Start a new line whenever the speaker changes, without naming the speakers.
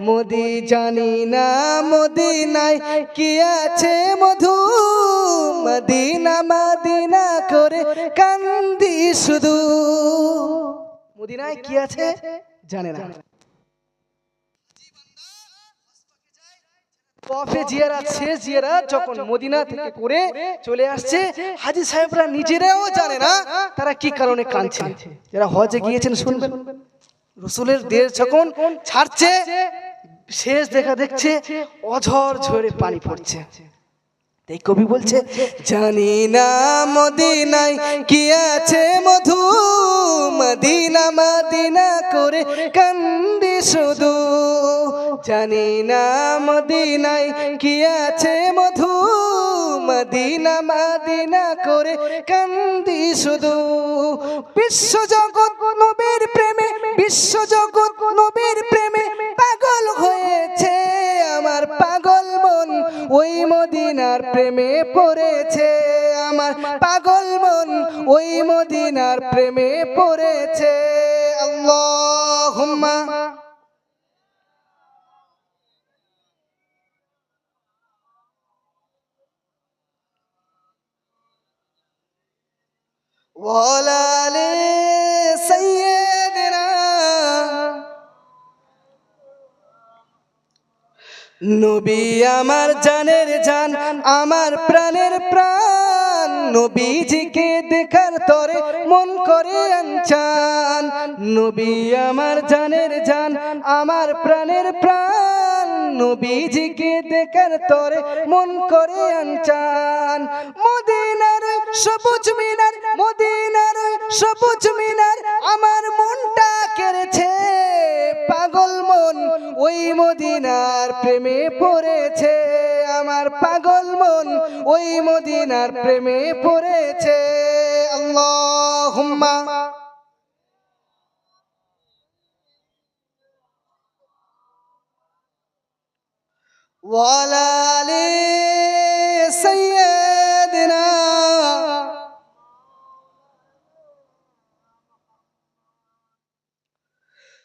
মোদি জানি না মদিনায় কি আছে মধু? মদিনা মদিনা করে কান্দি শুধু। মদিনায় কি আছে? জানে না। জিয়ারা শেষ জিয়ারা যখন মদিনা থেকে করে চলে আসছে সাহেবরা নিজেরাও জানে না তারা কি কারণে যারা গিয়েছেন রসুলের দেশ যখন ছাড়ছে শেষ দেখা দেখছে অঝর ঝরে পানি পড়ছে। এই কবি বলছে, জানি না মদিনায় কি আছে মধু। মদিনা মদিনা করে কান্দি শুধু। জানি না মদিনায় কি আছে মধু। মদিনা মদিনা করে কান্দি শুধু। বিশ্ব জগৎ নবীর প্রেমে বিশ্ব জগৎ নবীর প্রেমে মদিনার প্রেমে পড়েছে আমার পাগল মন ওই মদিনার প্রেমে পড়েছে আল্লাহুম্মা وعلى নবী আমার জানের জান, আমার প্রাণের প্রাণ। নবীজিকে দেখার তরে মন করে আনচান নবী আমার জানের জান, আমার প্রাণের প্রাণ। নবীজিকে দেখার তরে মন করে আনচান মদিনার সবুজ মিনার, মদিনার সবুজ মিনার, আমার মনটা কেড়েছে ওই মদিনার প্রেমে পড়েছে আমার পাগল মন। ওই মদিনার প্রেমে পড়েছে। আল্লাহ ওয়ালা